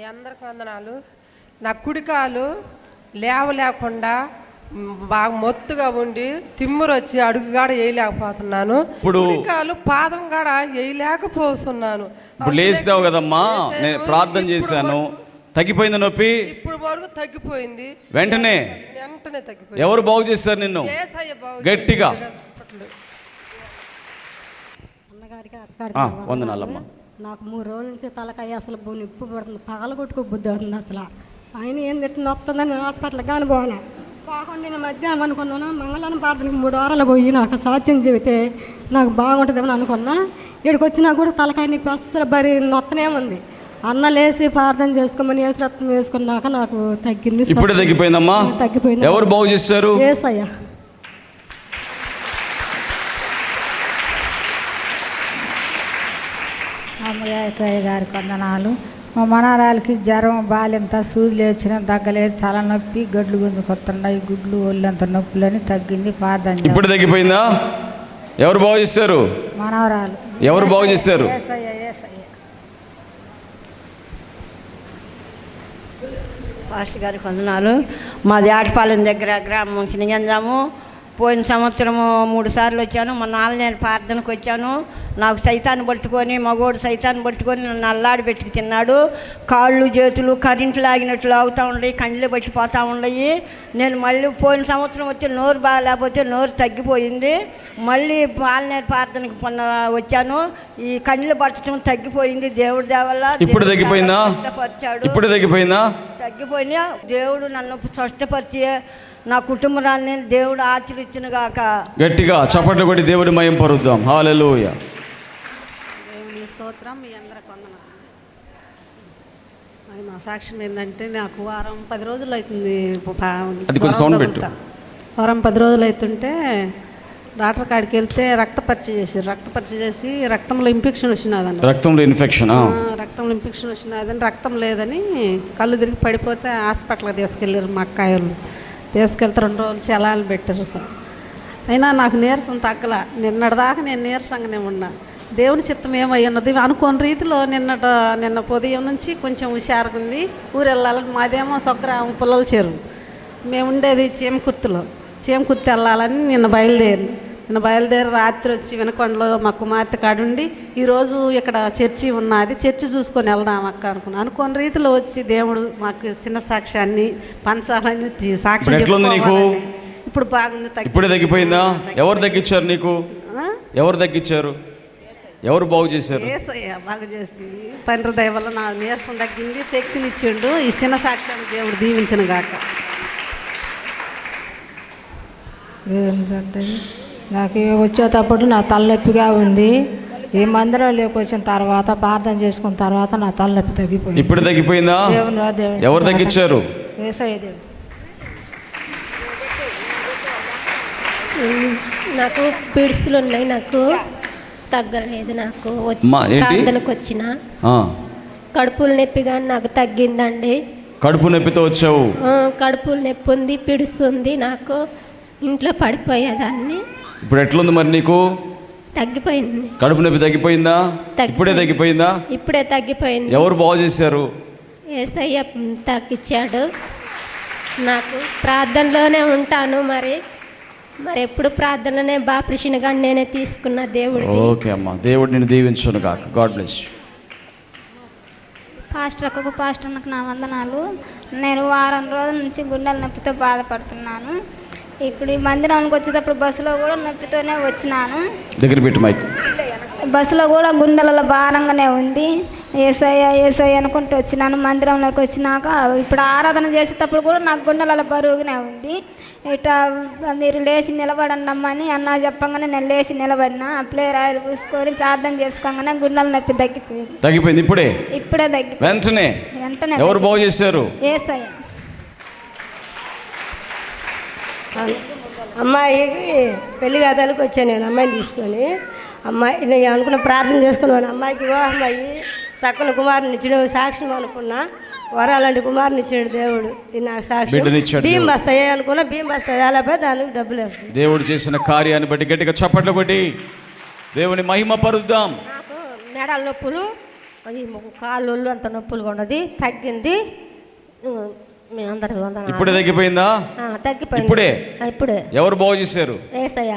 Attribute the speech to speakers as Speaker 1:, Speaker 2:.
Speaker 1: మీ అందరికి వందనాలు. నా కుడికాలు లేవలేకుండా బాగా మొత్తుగా ఉండి తిమ్మురు వచ్చి అడుగు కాడ వేయలేకపోతున్నాను.
Speaker 2: ఇప్పుడు-
Speaker 1: కుడికాలు పాదం కాడ వేయలేకపోతున్నాను.
Speaker 2: ఇప్పుడు లేచినావు కదమ్మా. నేను ప్రార్థన చేశాను. తగ్గిపోయింది నొప్పి?
Speaker 1: ఇప్పుడు వరకు తగ్గిపోయింది.
Speaker 2: వెంటనే.
Speaker 1: వెంటనే తగ్గిపోయింది.
Speaker 2: ఎవరు బాగు చేశారు నిన్ను? గట్టిగా. వందనాలమ్మా.
Speaker 3: నాకు మూడు రోజుల నుంచి తలకాయ అసలు నిప్పు పడుతుంది. పగల కొట్టుకో బుద్ధి అవుతుంది అసలు. ఆయన ఏం తిట్టి నొస్తుందని హాస్పిటల్కి కానీ పోలే కాకుండా నేను మధ్యాహ్నం అనుకున్నాను మంగళవారం ప్రార్థనకి మూడు వారాలు పోయి నాకు సాధ్యం చెబితే నాకు బాగుంటుందేమని అనుకున్నా. ఇక్కడికి వచ్చినా కూడా తలకాయ నొప్పి అస్సలు బరి నొత్తనే ఉంది. అన్న లేచి ప్రార్థన చేసుకోమని ఏసు రత్నం వేసుకున్నాక నాకు తగ్గింది
Speaker 2: ఇప్పుడే తగ్గిపోయిందమ్మా.
Speaker 3: తగ్గిపోయింది.
Speaker 2: ఎవరు బాగు చేశారు?
Speaker 3: ఏసయ్యా.
Speaker 4: అమ్మగాయ గారి కొందనాలు మా మనవరాలకి జ్వరం బాలింత సూదులు వచ్చిన తగ్గలేదు. తలనొప్పి గడ్లు గుంజుకొస్తున్నాయి గుడ్లు ఒళ్ళంత నొప్పులని తగ్గింది. చేయండి.
Speaker 2: ఇప్పుడు తగ్గిపోయిందా? ఎవరు బాగు చేశారు?
Speaker 4: మనవరాలు.
Speaker 2: ఎవరు బాగు చేశారు?
Speaker 5: పాస్టర్ గారికి వందనాలు మాది ఆటపాలెం దగ్గర గ్రామం చిన్నగంజాము పోయిన సంవత్సరము మూడు సార్లు వచ్చాను. మా నాన్న నేను ప్రార్థనకు వచ్చాను. నాకు సైతాన్ని పట్టుకొని మగోడు సైతాన్ని పట్టుకొని నన్ను అల్లాడి పెట్టుకు తిన్నాడు. కాళ్ళు చేతులు కరెంటు లాగినట్టు లాగుతూ ఉన్నాయి కళ్ళు పట్టిపోతూ ఉన్నాయి. నేను మళ్ళీ పోయిన సంవత్సరం వచ్చి నోరు బాగాలేకపోతే నోరు తగ్గిపోయింది. మళ్ళీ పాలనేరు ప్రార్థనకు పొన్న వచ్చాను. ఈ కళ్ళు పట్టడం తగ్గిపోయింది దేవుడి దేవల్ల
Speaker 2: ఇప్పుడు తగ్గిపోయిందా. ఇప్పుడు తగ్గిపోయిందా?
Speaker 5: తగ్గిపోయినా దేవుడు నన్ను స్వస్థపరిచి నా కుటుంబాన్ని దేవుడు ఆచరించిన గాక
Speaker 2: గట్టిగా చప్పట్లు కొట్టి దేవుడి మయం పరుద్దాం. హాలెలూయ
Speaker 6: దేవుని స్తోత్రం మీ అందరికి వందనాలు. అది నా సాక్ష్యం ఏంటంటే నాకు వారం పది రోజులు అవుతుంది.
Speaker 2: అది కొంచెం సౌండ్ పెట్టు.
Speaker 6: వారం పది రోజులు అవుతుంటే డాక్టర్ కాడికి వెళ్తే రక్త పరీక్ష చేసి రక్త పరీక్ష చేసి రక్తంలో ఇన్ఫెక్షన్ వచ్చినదండి
Speaker 2: రక్తంలో ఇన్ఫెక్షన్
Speaker 6: ఆ, రక్తంలో ఇన్ఫెక్షన్ వచ్చినదని రక్తం లేదని కళ్ళు తిరిగి పడిపోతే హాస్పిటల్కి తీసుకెళ్ళారు మా అక్కాయలు. తీసుకెళ్తే రెండు రోజులు చలాలు పెట్టారు సార్. అయినా నాకు నీరసం తగ్గల. నిన్నటిదాకా నేను నీరసంగానే ఉన్నా. దేవుని చిత్తం ఏమై ఉన్నది అనుకోని రీతిలో నిన్నట నిన్న ఉదయం నుంచి కొంచెం హుషారుగా ఉంది. ఊరు వెళ్ళాలని మాదేమో సొగ్రామం పుల్లల చెరువు. మేము ఉండేది చీమకుర్తిలో. చీమకుర్తి వెళ్ళాలని నిన్న బయలుదేరి నిన్న బయలుదేరి రాత్రి వచ్చి వినకొండలో మా కుమార్తె కాడుండి. ఈరోజు ఇక్కడ చర్చి ఉన్నది. చర్చి చూసుకొని వెళ్దాం అక్క అనుకున్నాను అనుకోని రీతిలో వచ్చి దేవుడు మాకు చిన్న సాక్ష్యాన్ని పంచాలని తీ- సాక్ష్యం
Speaker 2: నీకు?
Speaker 6: ఇప్పుడు బాగుంది తగ్గి-
Speaker 2: ఇప్పుడే తగ్గిపోయిందా? ఎవరు తగ్గించారు నీకు? ఎవరు తగ్గించారు? ఎవరు బాగు చేశారు?
Speaker 6: బాగా చేసి తండ్రి దయ వల్ల నా నీరసం తగ్గింది శక్తిని ఇచ్చిండు ఈ చిన్న సాక్ష్యాన్ని దేవుడు దీవించిన గాక.
Speaker 4: ఏంటంటే నాకు వచ్చేటప్పుడు నా తలనొప్పిగా ఉంది. ఈ మందిరంలోకి వచ్చిన తర్వాత ప్రార్థన చేసుకున్న తర్వాత నా తలనొప్పి తగ్గిపోయింది.
Speaker 2: ఇప్పుడు తగ్గిపోయిందా? ఎవరు తగ్గించారు?
Speaker 7: నాకు పిడుసులు ఉన్నాయి నాకు తగ్గలేదు నాకు? ప్రార్థనకు వచ్చిన. కడుపులు నొప్పి కానీ నాకు తగ్గిందండి.
Speaker 2: కడుపు నొప్పితో వచ్చావు.
Speaker 7: ఆ, కడుపులు నొప్పి ఉంది పిడుసు ఉంది నాకు ఇంట్లో పడిపోయేదాన్ని.
Speaker 2: ఇప్పుడు ఎట్లుంది మరి నీకు?
Speaker 7: తగ్గిపోయింది.
Speaker 2: కడుపు నొప్పి తగ్గిపోయిందా?
Speaker 7: తగ్గి-
Speaker 2: ఇప్పుడే తగ్గిపోయిందా?
Speaker 7: ఇప్పుడే తగ్గిపోయింది.
Speaker 2: ఎవరు బాగు చేశారు?
Speaker 7: ఏసయ్య తగ్గించాడు నాకు ప్రార్థనలోనే ఉంటాను మరి. మరి ఎప్పుడు ప్రార్థనలోనే బాప్రిషన్ కానీ నేనే తీసుకున్న దేవుడిది
Speaker 2: ఓకే అమ్మా దేవుడు నిన్ను దీవించును కాక గాడ్ బ్లెస్
Speaker 8: పాస్టర్ ఒక్కొక్క పాస్టర్లకు నా వందనాలు. నేను వారం రోజుల నుంచి గుండెల నొప్పితో బాధపడుతున్నాను. ఇప్పుడు ఈ మందిరానికి వచ్చేటప్పుడు బస్సులో కూడా నొప్పితోనే వచ్చినాను.
Speaker 2: దగ్గర పెట్టి మైక్.
Speaker 8: బస్సులో కూడా గుండెలలో భారంగానే ఉంది. ఏసయ్య ఏసయ్య అనుకుంటూ వచ్చినాను. మందిరంలోకి వచ్చినాక ఇప్పుడు ఆరాధన చేసేటప్పుడు కూడా నాకు గుండెలలో బరువుగానే ఉంది. ఇట్లా మీరు లేచి నిలబడండి అమ్మని అన్న చెప్పంగానే నేను లేచి నిలబడినా. అప్లే రాయలు పూసుకొని ప్రార్థన చేసుకోగానే గుండెల నొప్పి తగ్గిపోయింది.
Speaker 2: తగ్గిపోయింది ఇప్పుడే?
Speaker 8: ఇప్పుడే తగ్గి
Speaker 2: వెంటనే?
Speaker 8: వెంటనే
Speaker 2: ఎవరు బాగు చేశారు?
Speaker 8: ఏసయ్య.
Speaker 3: అమ్మాయికి పెళ్ళి గదాలకు వచ్చాను నేను అమ్మాయిని తీసుకొని. అమ్మాయి నేను అనుకున్న ప్రార్థన చేసుకున్నాను అమ్మాయికి వివాహం అయ్యి చక్కని కుమారుని ఇచ్చిన సాక్ష్యం అనుకున్నా. వరాలంటి కుమారుని ఇచ్చాడు దేవుడు. నాకు సాక్ష్యం. బియ్యం
Speaker 2: దేవుడు.
Speaker 3: వస్తాయి అనుకున్నా బియ్యం వస్తాయి అలాగే దానికి డబ్బులు
Speaker 2: దేవుడు చేసిన కార్యాన్ని బట్టి గట్టిగా చప్పట్లు కొట్టి దేవుని మహిమ పరుద్దాం.
Speaker 3: మెడల నొప్పులు
Speaker 9: కాళ్ళు అంత నొప్పులుగా ఉన్నది తగ్గింది. మీ అందరికి వందనాలు.
Speaker 2: ఇప్పుడే తగ్గిపోయిందా?
Speaker 9: తగ్గిపోయింది.
Speaker 2: ఇప్పుడే?
Speaker 9: ఇప్పుడే.
Speaker 2: ఎవరు బాగు చేశారు?
Speaker 9: ఏసయ్య.